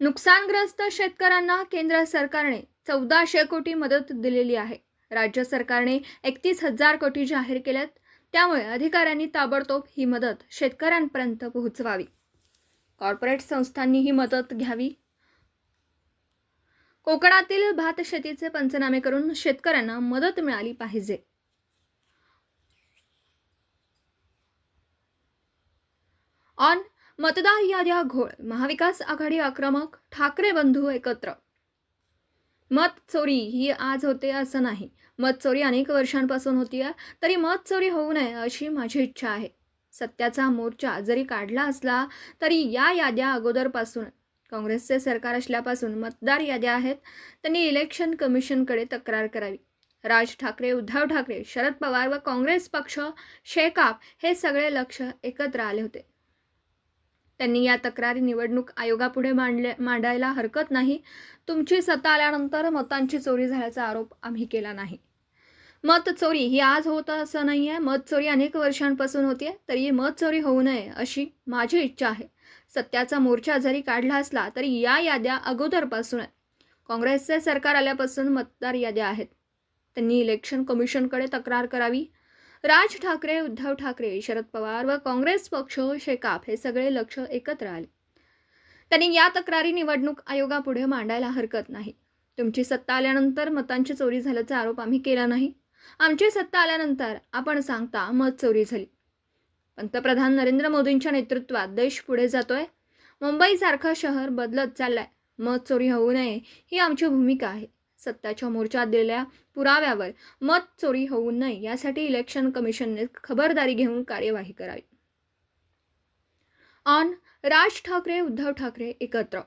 नुकसानग्रस्त शेतकऱ्यांना केंद्र सरकारने चौदाशे कोटी मदत दिलेली आहे. राज्य सरकारने एकतीस हजार कोटी जाहीर केल्यात. त्यामुळे अधिकाऱ्यांनी ताबडतोब ही मदत शेतकऱ्यांपर्यंत पोहोचवावी. कॉर्पोरेट संस्थांनी ही मदत घ्यावी. कोकणातील भात शेतीचे पंचनामे करून शेतकऱ्यांना मदत मिळाली पाहिजे. ऑन मतदार याद्या घोळ महाविकास आघाडी आक्रमक ठाकरे बंधू एकत्र. मत चोरी ही आज होते असं नाही. मत चोरी अनेक वर्षांपासून होती आहे तरी मत चोरी होऊ नये अशी माझी इच्छा आहे. सत्याचा मोर्चा जरी काढला असला तरी या याद्या अगोदरपासून काँग्रेसचे सरकार असल्यापासून मतदार याद्या आहेत त्यांनी इलेक्शन कमिशनकडे तक्रार करावी. राज ठाकरे उद्धव ठाकरे शरद पवार व काँग्रेस पक्ष शेकाप हे सगळे लक्ष एकत्र आले होते. त्यांनी या तक्रारी निवडणूक आयोगापुढे मांडले मांडायला हरकत नाही. तुमची सत्ता आल्यानंतर मतांची चोरी झाल्याचा आरोप आम्ही केला नाही. मत चोरी ही आज होत असं नाही आहे मत चोरी अनेक वर्षांपासून होतीये. तरी मत चोरी होऊ नये अशी माझी इच्छा आहे. सत्याचा मोर्चा जरी काढला असला तरी या याद्या अगोदरपासून आहे. काँग्रेसचे सरकार आल्यापासून मतदार याद्या आहेत. त्यांनी इलेक्शन कमिशनकडे तक्रार करावी. राज ठाकरे उद्धव ठाकरे शरद पवार व काँग्रेस पक्ष शेकाप हे सगळे लक्ष एकत्र आले. त्यांनी या तक्रारी निवडणूक आयोगापुढे मांडायला हरकत नाही. तुमची सत्ता आल्यानंतर मतांची चोरी झाल्याचा आरोप आम्ही केला नाही. आमची सत्ता आल्यानंतर आपण सांगता मत चोरी झाली. पंतप्रधान नरेंद्र मोदींच्या नेतृत्वात देश पुढे जातोय. मुंबईसारखं शहर बदलत चाललंय. मत चोरी होऊ नये ही आमची भूमिका आहे. सत्ताच्या मोर्चात दिलेल्या पुराव्यावर मत चोरी होऊ नये यासाठी इलेक्शन कमिशनने खबरदारी घेऊन कार्यवाही करावी. ऑन राज ठाकरे उद्धव ठाकरे एकत्र.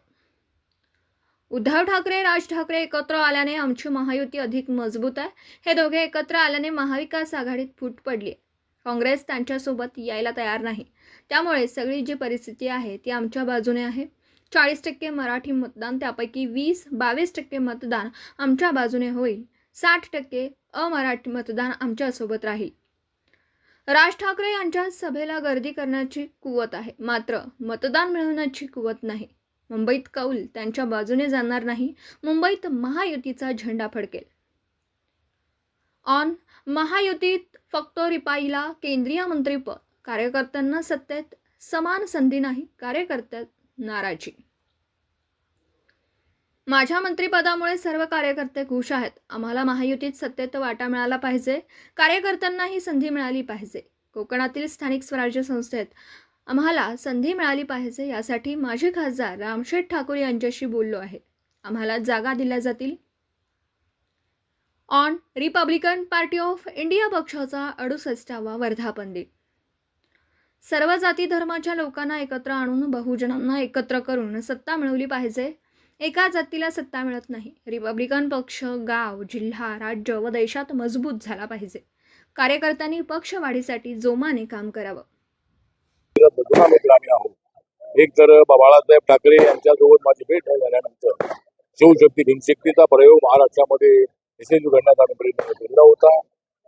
उद्धव ठाकरे राज ठाकरे एकत्र आल्याने आमची महायुती अधिक मजबूत आहे. हे दोघे एकत्र आल्याने महाविकास आघाडीत फूट पडली आहे काँग्रेस त्यांच्यासोबत यायला तयार नाही. त्यामुळे सगळी जी परिस्थिती आहे ती आमच्या बाजूने आहे. चाळीस टक्के मराठी मतदान त्यापैकी वीस बावीस टक्के मतदान आमच्या बाजूने होईल. साठ टक्के अमराठी मतदान आमच्यासोबत राहील. राज ठाकरे यांच्या सभेला गर्दी करण्याची कुवत आहे. मात्र मतदान मिळवण्याची कुवत नाही. मुंबईत कौल त्यांच्या बाजूने जाणार नाही. मुंबईत महायुतीचा झेंडा फडकेल. ऑन महायुतीत फक्त रिपाईला केंद्रीय मंत्रीपद कार्यकर्त्यांना सत्तेत समान संधी नाही. कार्यकर्त्यात नाराजी. माझ्या मंत्रिपदामुळे सर्व कार्यकर्ते खुश आहेत. आम्हाला महायुतीत सत्तेत वाटा मिळाला पाहिजे. कार्यकर्त्यांनाही संधी मिळाली पाहिजे. कोकणातील स्थानिक स्वराज्य संस्थेत आम्हाला संधी मिळाली पाहिजे यासाठी माजी खासदार रामशेठ ठाकूर यांच्याशी बोललो आहे. आम्हाला जागा दिल्या जातील. On Republican party of India पक्षाचा अडुसष्टावा वर्धापन दिन सर्व जाती धर्माच्या लोकांना एकत्र आणून बहुजनांना एकत्र करून सत्ता मिळवली पाहिजे. एका जातीला सत्ता मिळत नाही. रिपब्लिकन पक्ष गाव जिल्हा राज्य व देशात मजबूत झाला पाहिजे. कार्यकर्त्यांनी पक्ष वाढीसाठी जोमाने काम करावं. एक तर बाळासाहेब ठाकरे यांच्यासोबत माझी भेट झाल्यानंतर शिवशक्ती भीमशक्तीचा प्रयोग महाराष्ट्रामध्ये यशस्वी करण्याचा प्रयत्न केला होता.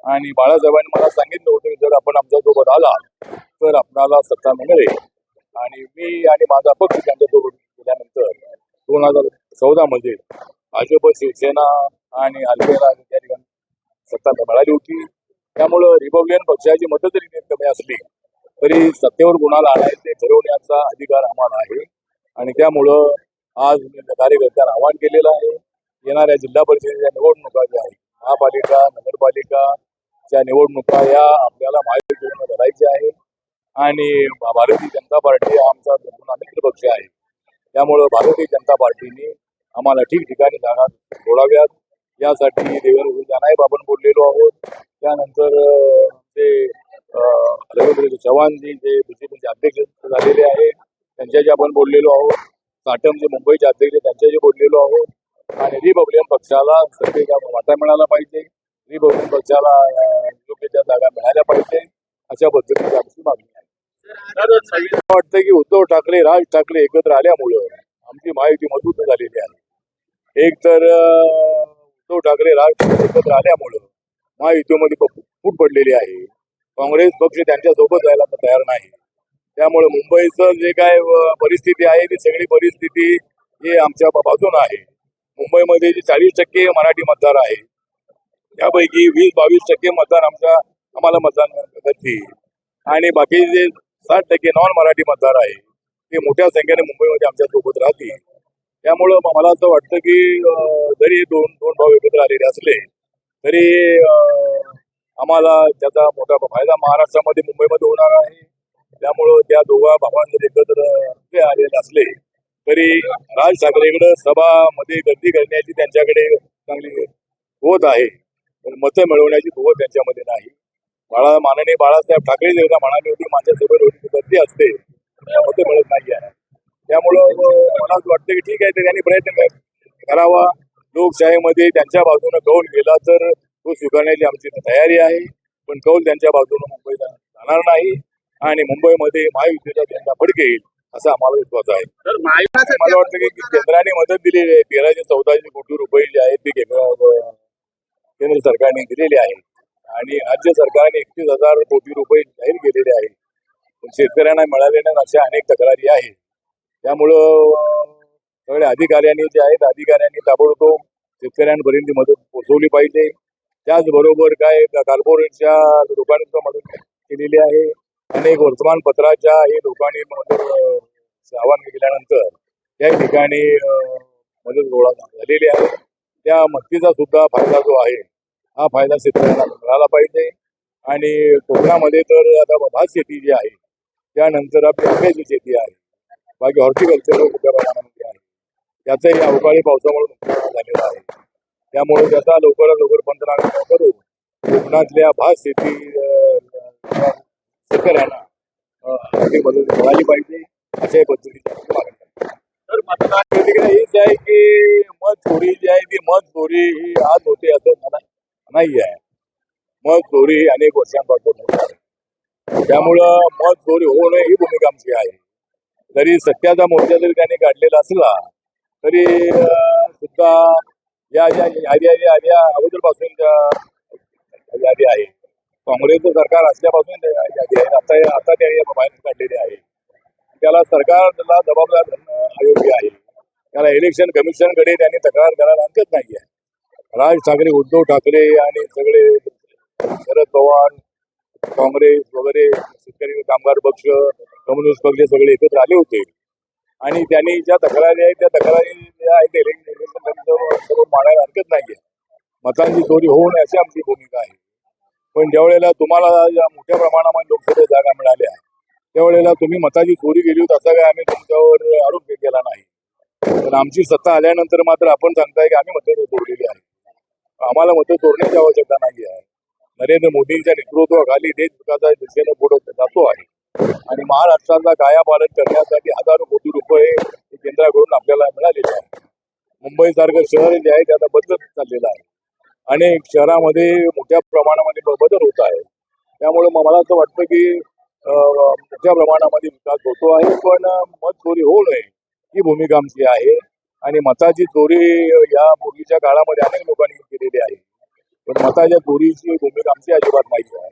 आणि बाळासाहेबांनी मला सांगितलं होतं की जर आपण आमच्यासोबत आला तर आपणाला सत्ता मिळेल. आणि मी आणि माझा पक्ष त्यांच्यासोबत गेल्यानंतर दोन हजार चौदा मध्ये भाजप शिवसेना आणि अल्पेरा या ठिकाणी सत्ता मिळाली होती. त्यामुळं रिपब्लिकन पक्षाची मदत जरी कमी असली तरी सत्तेवर गुणाला आणायचे ठरवण्याचा अधिकार आम्हाला आहे. आणि त्यामुळं आज मी कार्यकर्त्यांना आवाहन केलेलं आहे येणाऱ्या जिल्हा परिषदेच्या निवडणुका ज्या आहेत महापालिका नगरपालिका च्या निवडणुका या आपल्याला महायुतीकडून लढायच्या आहे आणि भारतीय जनता पार्टी हा आमचा जुना मित्रपक्ष आहे. त्यामुळं भारतीय जनता पार्टीने आम्हाला ठिकठिकाणी जागा सोडाव्यात. यासाठी देवेंद्र नाईब आपण बोललेलो आहोत. त्यानंतर ते रवींद्र चव्हाणजी जे बीजेपीचे अध्यक्ष झालेले आहे त्यांच्याशी आपण बोललेलो आहोत. साटम जे मुंबईचे अध्यक्ष त्यांच्याशी बोललेलो आहोत. आणि रिपब्लिकन पक्षाला सत्तेचा वाटा मिळाला पाहिजे. रिपब्लिकन पक्षाला अं, योग्य त्या जागा मिळाल्या पाहिजे अशा पद्धतीची आमची मागणी आहे. मला वाटतं की उद्धव ठाकरे राज ठाकरे एकत्र आल्यामुळं आमची महायुती मजबूत झालेली आहे. एक तर उद्धव ठाकरे राज ठाकरे एकत्र आल्यामुळं महायुतीमध्ये फूट पडलेली आहे. काँग्रेस पक्ष त्यांच्यासोबत जायला तयार नाही. त्यामुळे मुंबईचं जे काय परिस्थिती आहे ती सगळी परिस्थिती हे आमच्या बाजून आहे. मुंबईमध्ये जे चाळीस टक्के मराठी मतदार आहे त्यापैकी वीस बावीस टक्के मतदान आमच्या आम्हाला मतदान करतील आणि बाकी जे साठ टक्के नॉन मराठी मतदार आहे ते मोठ्या संख्येने मुंबईमध्ये आमच्यासोबत राहतील. त्यामुळं मला असं वाटतं की जरी दोन दोन भाऊ एकत्र आलेले असले तरी आम्हाला त्याचा मोठा फायदा महाराष्ट्रामध्ये मुंबईमध्ये होणार आहे. त्यामुळं त्या दोघा भावांमध्ये एकत्र ते आलेले असले तरी राज ठाकरेकडे सभामध्ये गर्दी करण्याची त्यांच्याकडे चांगली होत आहे. मतं मिळवण्याची कुवत त्यांच्यामध्ये नाही. बाळा माननीय बाळासाहेब ठाकरे जे एकदा म्हणाले होते माझ्या सभेवर एवढी गर्दी असते मतं मिळत नाही आहे त्यामुळं मला असं वाटतं की ठीक आहे तर त्यांनी प्रयत्न कर- करावा. लोकशाहीमध्ये त्यांच्या बाजूनं कौल गेला तर तो स्वीकारण्याची आमची तयारी आहे. पण कौल त्यांच्या बाजूनं मुंबईला जाणार नाही आणि मुंबईमध्ये महायुतीचा त्यांना फडके येईल असा आम्हाला विश्वास आहे. मला वाटतं की केंद्राने मदत दिलेली आहे. तेराशे चौदाशे कोटी रुपये जे आहेत ते केंद्र सरकारने दिलेले आहे आणि राज्य सरकारने एकतीस हजार कोटी रुपये जाहीर केलेले आहे पण शेतकऱ्यांना मिळाले नाही अशा अनेक तक्रारी आहेत. त्यामुळं सगळे सगळ्या अधिकाऱ्यांनी जे आहेत अधिकाऱ्यांनी ताबडतोब शेतकऱ्यांपर्यंत मदत पोहोचवली पाहिजे. त्याचबरोबर काय कॉर्पोरेटच्या लोकांनी मदत केलेली आहे. अनेक वर्तमानपत्राच्या हे लोकांनी मदत आवाहन केल्यानंतर त्या ठिकाणी मदत गोळा झालेली आहे. त्या मदतीचा सुद्धा फायदा जो आहे हा फायदा शेतकऱ्यांना मिळाला पाहिजे. आणि कोकणामध्ये तर आता भात शेती जी आहे त्यानंतर आपली आंब्याची शेती आहे. बाकी हॉर्टिकल्चर मोठ्या प्रमाणामध्ये आहे. त्याचंही अवकाळी पावसामुळे नुकसान झालेलं आहे. त्यामुळे त्याचा लवकरात लवकर पंचनामा करून कोकणातल्या भात शेती शेतकऱ्यांना आर्थिक मदत मिळाली पाहिजे अशाही पद्धतीची मागणी तर मतदार प्रतिक्रिया हीच आहे की मत चोरी जी आहे ती मत चोरी ही आज होते असं मला नाही आहे मध चोरी अनेक वर्षांपासून होत आहे. त्यामुळं मध चोरी होऊ नये ही भूमिका आमची आहे. जरी सत्याचा मोर्चा जरी त्यांनी काढलेला असला तरी सुद्धा या ज्या याद्या ज्या आल्या अगोदरपासूनच्या यादी आहे काँग्रेसचं सरकार असल्यापासून यादी आहे. आता आता त्या बाहेर काढलेली आहे त्याला सरकारला जबाबदार धरणं अयोग्य आहे. त्याला इलेक्शन कमिशनकडे त्यांनी तक्रार करायला हरकत नाही आहे राज ठाकरे उद्धव ठाकरे आणि सगळे शरद पवार काँग्रेस वगैरे शेतकरी कामगार पक्ष कम्युनिस्ट पक्ष सगळे एकत्र आले होते. आणि त्यांनी ज्या तक्रारी आहेत त्या तक्रारी ज्या आहेत मांडायला हरकत नाही आहे मतांची चोरी होऊ नये अशी आमची भूमिका आहे. पण ज्यावेळेला तुम्हाला या मोठ्या प्रमाणामध्ये लोकसभेत जागा मिळाल्या त्यावेळेला तुम्ही मताची चोरी केली होती असा काय आम्ही तुमच्यावर आरोप केला नाही. पण आमची सत्ता आल्यानंतर मात्र आपण सांगताय की आम्ही मतं चोरलेली आहे. आम्हाला मतं चोरण्याची आवश्यकता नाही आहे नरेंद्र मोदींच्या नेतृत्वाखाली देश विकासाच्या दिशेने पुढे जातो आहे. आणि महाराष्ट्राचा कायापालट करण्यासाठी हजारो कोटी रुपये केंद्राकडून आपल्याला मिळालेले आहे मुंबईसारखं शहर जे आहे त्याचा बदलत चाललेला आहे. अनेक शहरामध्ये मोठ्या प्रमाणामध्ये बदल होत आहे. त्यामुळे मला असं वाटतं की मोठ्या प्रमाणामध्ये विकास होतो आहे पण मत चोरी होऊ नये ही भूमिका आमची आहे. आणि मताची चोरी या पूर्वीच्या काळामध्ये अनेक लोकांनी केलेली आहे. पण मताच्या चोरीची भूमिका आमची अजिबात नाही आहे.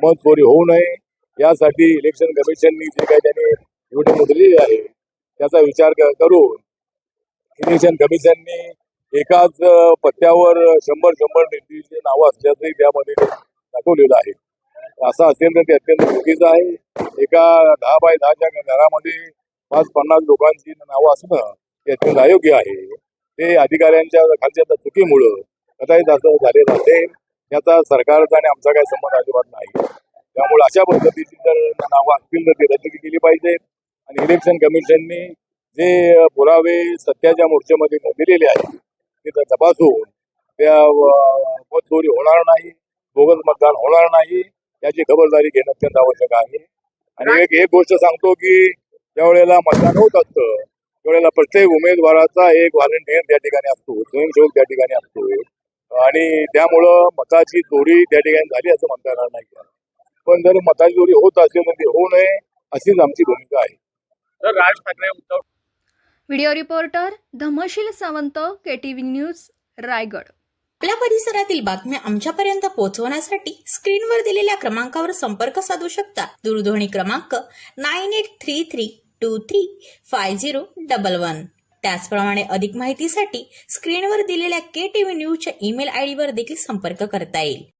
मत चोरी होऊ नये यासाठी इलेक्शन कमिशननी जे काही त्यांनी निवडणूक दिलेली आहे त्याचा विचार करून इलेक्शन कमिशननी एकाच पत्त्यावर शंभर शंभर व्यक्तीची नावं असल्याचंही त्यामध्ये दाखवलेलं आहे. असं असेल तर ते अत्यंत चुकीचं आहे. एका दहा बाय दहाच्या घरामध्ये पाच पन्नास लोकांची नावं असणं हे अत्यंत अयोग्य आहे. ते अधिकाऱ्यांच्या खालच्या चुकीमुळं कदाचित असं झालेलं असेल याचा सरकारचा आणि आमचा काही संबंध अजिबात नाही. त्यामुळे अशा पद्धतीची जर नावं असतील तर ती रद्द केली पाहिजे. आणि इलेक्शन कमिशननी जे पुरावे सत्याच्या मोर्चामध्ये दिलेले आहेत ते तर तपासून त्या मतचोरी होणार नाही बोगस मतदान होणार नाही याची खबरदारी घेणं अत्यंत आवश्यक आहे. आणि एक एक गोष्ट सांगतो की ज्या वेळेला मतदान होत असतं त्यावेळेला प्रत्येक उमेदवाराचा एक व्हॉलेंटिअर त्या ठिकाणी असतो स्वयंसेवक त्या ठिकाणी असतो आणि त्यामुळं मताची चोरी त्या ठिकाणी झाली असं म्हणता येणार नाही. पण जर मताची चोरी होत असेल तर ती होऊ नये अशीच आमची भूमिका आहे. तर Raj Thackeray Uddhav video reporter Dhamshil Sawant K T V news Raigad. आपल्या परिसरातील बातम्या आमच्यापर्यंत पोहोचवण्यासाठी स्क्रीनवर दिलेल्या क्रमांकावर संपर्क साधू शकता. दूरध्वनी क्रमांक nine eight three three two three five zero double one. त्याचप्रमाणे अधिक माहितीसाठी स्क्रीनवर दिलेल्या के टीव्ही न्यूजच्या ईमेल आयडीवर देखील संपर्क करता येईल.